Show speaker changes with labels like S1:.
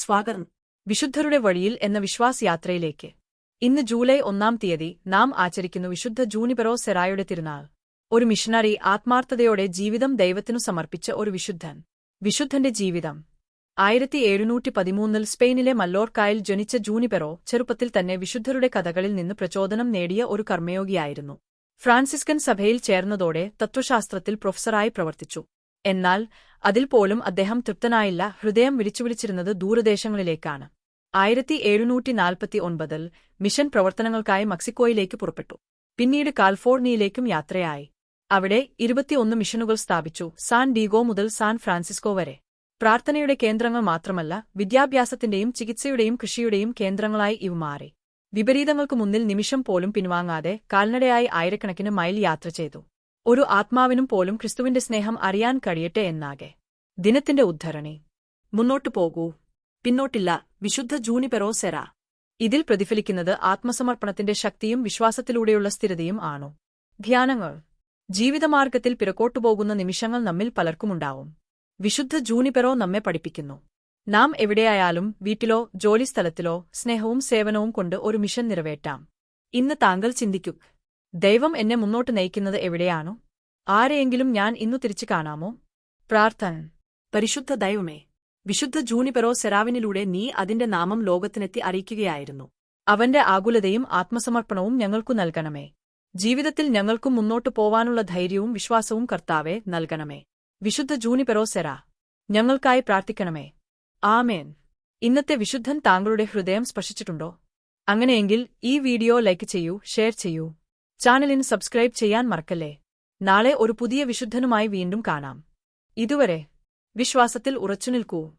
S1: സ്വാഗതം. വിശുദ്ധരുടെ വഴിയിൽ എന്ന വിശ്വാസയാത്രയിലേക്ക്. ഇന്ന് ജൂലൈ ഒന്നാം തീയതി നാം ആചരിക്കുന്നു വിശുദ്ധ ജൂനിപെറോ സെറായുടെ തിരുനാൾ. ഒരു മിഷണറി ആത്മാർത്ഥതയോടെ ജീവിതം ദൈവത്തിനു സമർപ്പിച്ച ഒരു വിശുദ്ധൻ. വിശുദ്ധന്റെ ജീവിതം. ആയിരത്തി എഴുന്നൂറ്റി പതിമൂന്നിൽ സ്പെയിനിലെ മല്ലോർക്കായിൽ ജനിച്ച ജൂനിപെറോ ചെറുപ്പത്തിൽ തന്നെ വിശുദ്ധരുടെ കഥകളിൽ നിന്ന് പ്രചോദനം നേടിയ ഒരു കർമ്മയോഗിയായിരുന്നു. ഫ്രാൻസിസ്കൻ സഭയിൽ ചേർന്നതോടെ തത്വശാസ്ത്രത്തിൽ പ്രൊഫസറായി പ്രവർത്തിച്ചു. എന്നാൽ അതിൽ പോലും അദ്ദേഹം തൃപ്തനായില്ല. ഹൃദയം വിളിച്ചുവിളിച്ചിരുന്നത് ദൂരദേശങ്ങളിലേക്കാണ്. ആയിരത്തി എഴുന്നൂറ്റി നാൽപ്പത്തി ഒൻപതിൽ മിഷൻ പ്രവർത്തനങ്ങൾക്കായി മെക്സിക്കോയിലേക്ക് പുറപ്പെട്ടു. പിന്നീട് കാൽഫോർണിയയിലേക്കും യാത്രയായി. അവിടെ ഇരുപത്തിയൊന്ന് മിഷനുകൾ സ്ഥാപിച്ചു സാൻ ഡീഗോ മുതൽ സാൻ ഫ്രാൻസിസ്കോ വരെ. പ്രാർത്ഥനയുടെ കേന്ദ്രങ്ങൾ മാത്രമല്ല വിദ്യാഭ്യാസത്തിന്റെയും ചികിത്സയുടെയും കൃഷിയുടെയും കേന്ദ്രങ്ങളായി ഇവ മാറി. വിപരീതങ്ങൾക്കു മുന്നിൽ നിമിഷം പോലും പിൻവാങ്ങാതെ കാൽനടയായി ആയിരക്കണക്കിന് മൈൽ യാത്ര ചെയ്തു. ഒരു ആത്മാവിനും പോലും ക്രിസ്തുവിന്റെ സ്നേഹം അറിയാൻ കഴിയട്ടെ എന്നാകെ. ദിനത്തിന്റെ ഉദ്ധരണി. മുന്നോട്ടു പോകൂ. പിന്നോട്ടില്ല. വിശുദ്ധ ജൂനിപെറോ സെറ ഇതിൽ പ്രതിഫലിക്കുന്നത് ആത്മസമർപ്പണത്തിന്റെ ശക്തിയും വിശ്വാസത്തിലൂടെയുള്ള സ്ഥിരതയും ആണു. ധ്യാനങ്ങൾ. ജീവിതമാർഗത്തിൽ പിറകോട്ടുപോകുന്ന നിമിഷങ്ങൾ നമ്മിൽ പലർക്കുമുണ്ടാവും. വിശുദ്ധ ജൂനിപെറോ നമ്മെ പഠിപ്പിക്കുന്നു. നാം എവിടെയായാലും വീട്ടിലോ ജോലിസ്ഥലത്തിലോ സ്നേഹവും സേവനവും കൊണ്ട് ഒരു മിഷൻ നിറവേറ്റാം. ഇന്ന് താങ്കൾ ചിന്തിക്കൂ ദൈവം എന്നെ മുന്നോട്ട് നയിക്കുന്നത് എവിടെയാണോ? ആരെയെങ്കിലും ഞാൻ ഇന്നു തിരിച്ചു കാണാമോ? പ്രാർത്ഥന. പരിശുദ്ധ ദൈവമേ വിശുദ്ധ ജൂനിപെറോ സെറാവിനിലൂടെ നീ അതിന്റെ നാമം ലോകത്തിനെത്തി അറിയിക്കുകയായിരുന്നു. അവന്റെ ആകുലതയും ആത്മസമർപ്പണവും ഞങ്ങൾക്കു നൽകണമേ. ജീവിതത്തിൽ ഞങ്ങൾക്കും മുന്നോട്ടു പോവാനുള്ള ധൈര്യവും വിശ്വാസവും കർത്താവെ നൽകണമേ. വിശുദ്ധ ജൂനിപെറോ സെറാ ഞങ്ങൾക്കായി പ്രാർത്ഥിക്കണമേ. ആമേൻ. ഇന്നത്തെ വിശുദ്ധൻ താങ്കളുടെ ഹൃദയം സ്പർശിച്ചിട്ടുണ്ടോ? അങ്ങനെയെങ്കിൽ ഈ വീഡിയോ ലൈക്ക് ചെയ്യൂ ഷെയർ ചെയ്യൂ. ചാനലിന് സബ്സ്ക്രൈബ് ചെയ്യാൻ മറക്കല്ലേ? നാളെ ഒരു പുതിയ വിശുദ്ധനുമായി വീണ്ടും കാണാം. ഇതുവരെ വിശ്വാസത്തിൽ ഉറച്ചുനിൽക്കൂ.